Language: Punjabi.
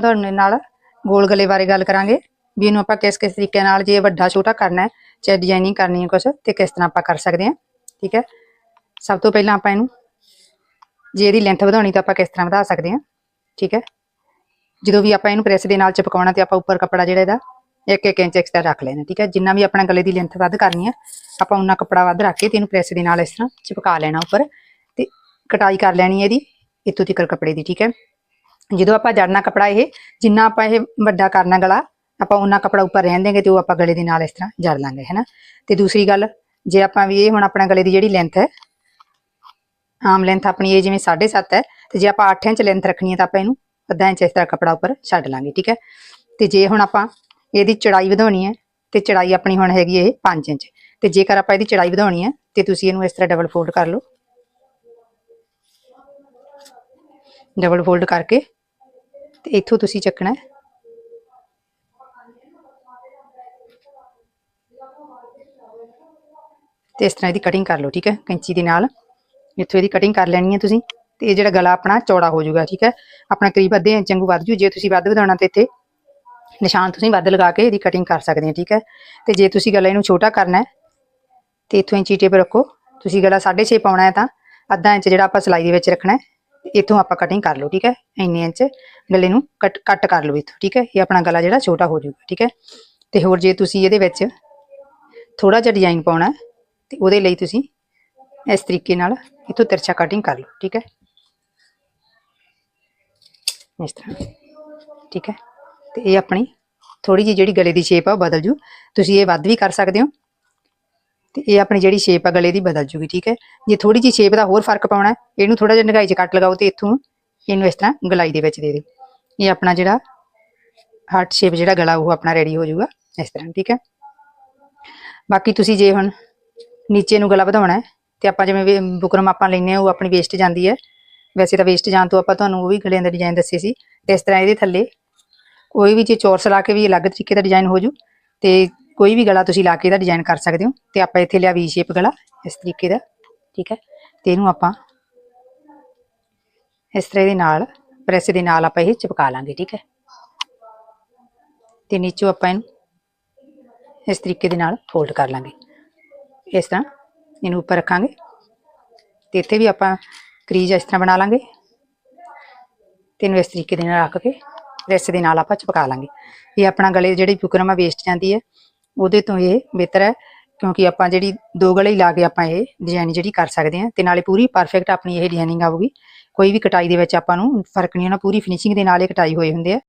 ਤੁਹਾਡੇ ਨਾਲ ਗੋਲ ਗਲੇ ਬਾਰੇ ਗੱਲ ਕਰਾਂਗੇ ਵੀ ਇਹਨੂੰ ਆਪਾਂ ਕਿਸ ਕਿਸ ਤਰੀਕੇ ਨਾਲ ਜੇ ਵੱਡਾ ਛੋਟਾ ਕਰਨਾ ਹੈ, ਚਾਹੇ ਡਿਜ਼ਾਈਨਿੰਗ ਕਰਨੀ ਹੈ ਕੁਛ, ਤੇ ਕਿਸ ਤਰ੍ਹਾਂ ਆਪਾਂ ਕਰ ਸਕਦੇ ਹਾਂ, ਠੀਕ ਹੈ? ਸਭ ਤੋਂ ਪਹਿਲਾਂ ਆਪਾਂ ਇਹਨੂੰ ਜੇ ਇਹਦੀ ਲੈਂਥ ਵਧਾਉਣੀ ਤਾਂ ਆਪਾਂ ਕਿਸ ਤਰ੍ਹਾਂ ਵਧਾ ਸਕਦੇ ਹਾਂ, ਠੀਕ ਹੈ? ਜਦੋਂ ਵੀ ਆਪਾਂ ਇਹਨੂੰ ਪ੍ਰੈਸ ਦੇ ਨਾਲ ਚਿਪਕਾਉਣਾ ਤੇ ਆਪਾਂ ਉੱਪਰ ਕੱਪੜਾ ਜਿਹੜਾ ਇਹਦਾ 1-1 ਇੰਚ ਐਕਸਟਰਾ ਰੱਖ ਲੈਣਾ, ਠੀਕ ਹੈ? ਜਿੰਨਾ ਵੀ ਆਪਣਾ ਗਲੇ ਦੀ ਲੈਂਥ ਵੱਧ ਕਰਨੀ ਹੈ, ਆਪਾਂ ਉਹਨਾਂ ਕੱਪੜਾ ਵੱਧ ਰੱਖ ਕੇ ਤੇ ਇਹਨੂੰ ਪ੍ਰੈਸ ਦੇ ਨਾਲ ਇਸ ਤਰ੍ਹਾਂ ਚਿਪਕਾ ਲੈਣਾ ਉੱਪਰ ਤੇ ਕਟਾਈ ਕਰ ਲੈਣੀ ਹੈ ਇਹਦੀ ਇੱਥੋਂ ਤੱਕ ਕੱਪੜੇ ਦੀ, ਠੀਕ ਹੈ? ਜਦੋਂ ਆਪਾਂ ਜੜਨਾ ਕੱਪੜਾ ਇਹ, ਜਿੰਨਾ ਆਪਾਂ ਇਹ ਵੱਡਾ ਕਰਨਾ ਗਲਾ, ਆਪਾਂ ਉਹਨਾਂ ਕੱਪੜਾ ਉੱਪਰ ਰਹਿਣ ਦੇਂਗੇ ਤੇ ਉਹ ਆਪਾਂ ਗਲੇ ਦੇ ਨਾਲ ਇਸ ਤਰ੍ਹਾਂ ਜੜ ਲਾਂਗੇ, ਹੈਨਾ? ਤੇ ਦੂਸਰੀ ਗੱਲ, ਜੇ ਆਪਾਂ ਵੀ ਇਹ ਹੁਣ ਆਪਣਾ ਗਲੇ ਦੀ ਜਿਹੜੀ ਲੈਂਥ ਹੈ, ਆਮ ਲੈਂਥ ਆਪਣੀ ਇਹ ਜਿਵੇਂ 7.5 ਹੈ, ਤੇ ਜੇ ਆਪਾਂ 8 ਇੰਚ ਲੈਂਥ ਰੱਖਣੀ ਹੈ ਤਾਂ ਆਪਾਂ ਇਹਨੂੰ ਅੱਧਾ ਇੰਚ ਇਸ ਤਰ੍ਹਾਂ ਕੱਪੜਾ ਉੱਪਰ ਛੱਡ ਲਾਂਗੇ, ਠੀਕ ਹੈ? ਤੇ ਜੇ ਹੁਣ ਆਪਾਂ ਇਹਦੀ ਚੜਾਈ ਵਧਾਉਣੀ ਹੈ, ਤੇ ਚੜਾਈ ਆਪਣੀ ਹੁਣ ਹੈਗੀ ਇਹ 5 ਇੰਚ, ਤੇ ਜੇਕਰ ਆਪਾਂ ਇਹਦੀ ਚੜਾਈ ਵਧਾਉਣੀ ਹੈ, ਤੇ ਤੁਸੀਂ ਇਹਨੂੰ ਇਸ ਤਰ੍ਹਾਂ ਡਬਲ ਫੋਲਡ ਕਰ ਲਓ। ਡਬਲ ਫੋਲਡ ਕਰਕੇ ਤੇ ਇੱਥੋਂ ਤੁਸੀਂ ਚੱਕਣਾ ਹੈ। ਤੇ ਇਸ ਤਰ੍ਹਾਂ ਇਹਦੀ ਕਟਿੰਗ ਕਰ ਲਓ, ਠੀਕ ਹੈ, ਕੈਂਚੀ ਦੇ ਨਾਲ। ਇੱਥੋਂ ਇਹਦੀ ਕਟਿੰਗ ਕਰ ਲੈਣੀ ਹੈ ਤੁਸੀਂ, ਤੇ ਇਹ ਜਿਹੜਾ ਗਲਾ ਆਪਣਾ ਚੌੜਾ ਹੋ ਜਾਊਗਾ, ਠੀਕ ਹੈ। ਆਪਣਾ ਕਰੀਬ ਅੱਧੇ ਇੰਚ ਵਾਂਗੂ ਵੱਧ ਜੂ ਜੇ ਤੁਸੀਂ ਵੱਧ ਵਧਾਉਣਾ ਤੇ ਇੱਥੇ ਨਿਸ਼ਾਨ ਤੁਸੀਂ ਵੱਧ ਲਗਾ ਕੇ ਇਹਦੀ ਕਟਿੰਗ ਕਰ ਸਕਦੇ ਹੋ, ਠੀਕ ਹੈ। ਤੇ ਜੇ ਤੁਸੀਂ ਗਲਾ ਇਹਨੂੰ ਛੋਟਾ ਕਰਨਾ ਹੈ, ਤੇ ਇੱਥੋਂ ਇੰਚੀ ਟੇਪ ਰੱਖੋ। ਤੁਸੀਂ ਗਲਾ 6.5 ਪਾਉਣਾ ਹੈ ਤਾਂ ਅੱਧਾ ਇੰਚ ਜਿਹੜਾ ਆਪਾਂ ਸਲਾਈ ਦੇ ਵਿੱਚ ਰੱਖਣਾ ਹੈ ਇੱਥੋਂ ਆਪਾਂ ਕਟਿੰਗ ਕਰ ਲਓ, ਠੀਕ ਹੈ? ਇੰਨੇ ਇੰਚ ਗਲੇ ਨੂੰ ਕੱਟ ਕੱਟ ਕਰ ਲਓ ਇੱਥੋਂ, ਠੀਕ ਹੈ? ਇਹ ਆਪਣਾ ਗਲਾ ਜਿਹੜਾ ਛੋਟਾ ਹੋ ਜਾਊਗਾ, ਠੀਕ ਹੈ? ਤੇ ਹੋਰ ਜੇ ਤੁਸੀਂ ਇਹਦੇ ਵਿੱਚ ਥੋੜਾ ਜਿਹਾ ਡਿਜ਼ਾਈਨ ਪਾਉਣਾ ਹੈ, ਤੇ ਉਹਦੇ ਲਈ ਤੁਸੀਂ ਇਸ ਤਰੀਕੇ ਨਾਲ ਇੱਥੋਂ ਤਿਰਛਾ ਕਟਿੰਗ ਕਰ ਲਓ, ਠੀਕ ਹੈ? ਇਸ ਤਰ੍ਹਾਂ, ਠੀਕ ਹੈ? ਤੇ ਇਹ ਆਪਣੀ ਥੋੜੀ ਜਿਹੀ ਜਿਹੜੀ ਗਲੇ ਦੀ ਸ਼ੇਪ ਆ, ਉਹ ਬਦਲ ਜੂ। ਤੁਸੀਂ ਇਹ ਵੱਧ ਵੀ ਕਰ ਸਕਦੇ ਹੋ। ਤੇ ਇਹ ਆਪਣੀ ਜਿਹੜੀ ਸ਼ੇਪ ਆ ਗਲੇ ਦੀ ਬਦਲ ਜੂਗੀ, ਠੀਕ ਹੈ? ਜੇ ਥੋੜੀ ਜਿਹੀ ਸ਼ੇਪ ਦਾ ਹੋਰ ਫ਼ਰਕ ਪਾਉਣਾ ਇਹਨੂੰ ਥੋੜਾ ਜਿਹਾ ਨਿਗਾਈ 'ਚ ਕੱਟ ਲਗਾਓ ਤੇ ਇੱਥੋਂ ਇਹਨੂੰ ਇਸ ਤਰ੍ਹਾਂ ਗਲਾਈ ਦੇ ਵਿੱਚ ਦੇ ਦਿਓ। ਇਹ ਆਪਣਾ ਜਿਹੜਾ ਹਾਰਟ ਸ਼ੇਪ ਜਿਹੜਾ ਗਲਾ, ਉਹ ਆਪਣਾ ਰੈਡੀ ਹੋ ਜਾਊਗਾ ਇਸ ਤਰ੍ਹਾਂ, ਠੀਕ ਹੈ? ਬਾਕੀ ਤੁਸੀਂ ਜੇ ਹੁਣ ਨੀਚੇ ਨੂੰ ਗਲਾ ਵਧਾਉਣਾ ਹੈ ਤੇ ਆਪਾਂ ਜਿਵੇਂ ਬੁਕਰਮ ਆਪਾਂ ਲੈਨੇ ਆ ਉਹ ਆਪਣੀ ਵੇਸਟ ਜਾਂਦੀ ਹੈ। ਵੈਸੇ ਤਾਂ ਵੇਸਟ ਜਾਣ ਤੋਂ ਆਪਾਂ ਤੁਹਾਨੂੰ ਉਹ ਵੀ ਗਲਿਆਂ ਦਾ ਡਿਜ਼ਾਈਨ ਦੱਸੇ ਸੀ, ਤੇ ਇਸ ਤਰ੍ਹਾਂ ਇਹਦੇ ਥੱਲੇ ਕੋਈ ਵੀ ਜੇ ਚੌਰਸ ਲਾ ਕੇ ਵੀ ਅਲੱਗ ਤਰੀਕੇ ਦਾ ਡਿਜ਼ਾਈਨ ਹੋ ਜੂ, ਤੇ ਕੋਈ ਵੀ ਗਲਾ ਤੁਸੀਂ ਲਾ ਕੇ ਇਹਦਾ ਡਿਜ਼ਾਈਨ ਕਰ ਸਕਦੇ ਹੋ ਤੇ ਆਪਾਂ ਇੱਥੇ ਲਿਆ ਵੀ ਸ਼ੇਪ ਗਲਾ ਇਸ ਤਰੀਕੇ ਦਾ, ਠੀਕ ਹੈ? ਤੇ ਇਹਨੂੰ ਆਪਾਂ ਇਸ ਤਰ੍ਹਾਂ ਦੇ ਨਾਲ, ਪ੍ਰੈਸ ਦੇ ਨਾਲ ਆਪਾਂ ਇਹ ਚਿਪਕਾ ਲਾਂਗੇ, ਠੀਕ ਹੈ? ਤੇ ਨੀਚੋਂ ਆਪਾਂ ਇਹਨੂੰ ਇਸ ਤਰੀਕੇ ਦੇ ਨਾਲ ਫੋਲਡ ਕਰ ਲਾਂਗੇ। ਇਸ ਤਰ੍ਹਾਂ ਇਹਨੂੰ ਉੱਪਰ ਰੱਖਾਂਗੇ ਤੇ ਇੱਥੇ ਵੀ ਆਪਾਂ ਕਰੀਜ ਇਸ ਤਰ੍ਹਾਂ ਬਣਾ ਲਾਂਗੇ ਤੇ ਇਹਨੂੰ ਇਸ ਤਰੀਕੇ ਦੇ ਨਾਲ ਰੱਖ ਕੇ ਪ੍ਰੈਸ ਦੇ ਨਾਲ ਆਪਾਂ ਚਿਪਕਾ ਲਾਂਗੇ। ਇਹ ਆਪਣਾ ਗਲੇ ਦੀ ਜਿਹੜੀ ਬੁਕਰਮ ਵੇਸਟ ਜਾਂਦੀ ਹੈ ਉਹਦੇ ਤੋਂ ਇਹ ਬਿਹਤਰ ਹੈ, ਕਿਉਂਕਿ ਆਪਾਂ ਜਿਹੜੀ ਦੋ ਗਲੇ ਹੀ ਲਾ ਕੇ ਆਪਾਂ ਇਹ ਡਿਜ਼ਾਈਨ ਜਿਹੜੀ ਕਰ ਸਕਦੇ ਹਾਂ, ਤੇ ਨਾਲੇ ਪੂਰੀ ਪਰਫੈਕਟ ਆਪਣੀ ਇਹ ਡਿਜ਼ਾਈਨਿੰਗ ਆਊਗੀ। ਕੋਈ ਵੀ ਕਟਾਈ ਦੇ ਵਿੱਚ ਆਪਾਂ ਨੂੰ ਫ਼ਰਕ ਨਹੀਂ ਹੋਣਾ ਪੂਰੀ ਫਿਨਿਸ਼ਿੰਗ ਦੇ ਨਾਲ ਇਹ ਕਟਾਈ ਹੋਏ ਹੁੰਦੇ ਆ।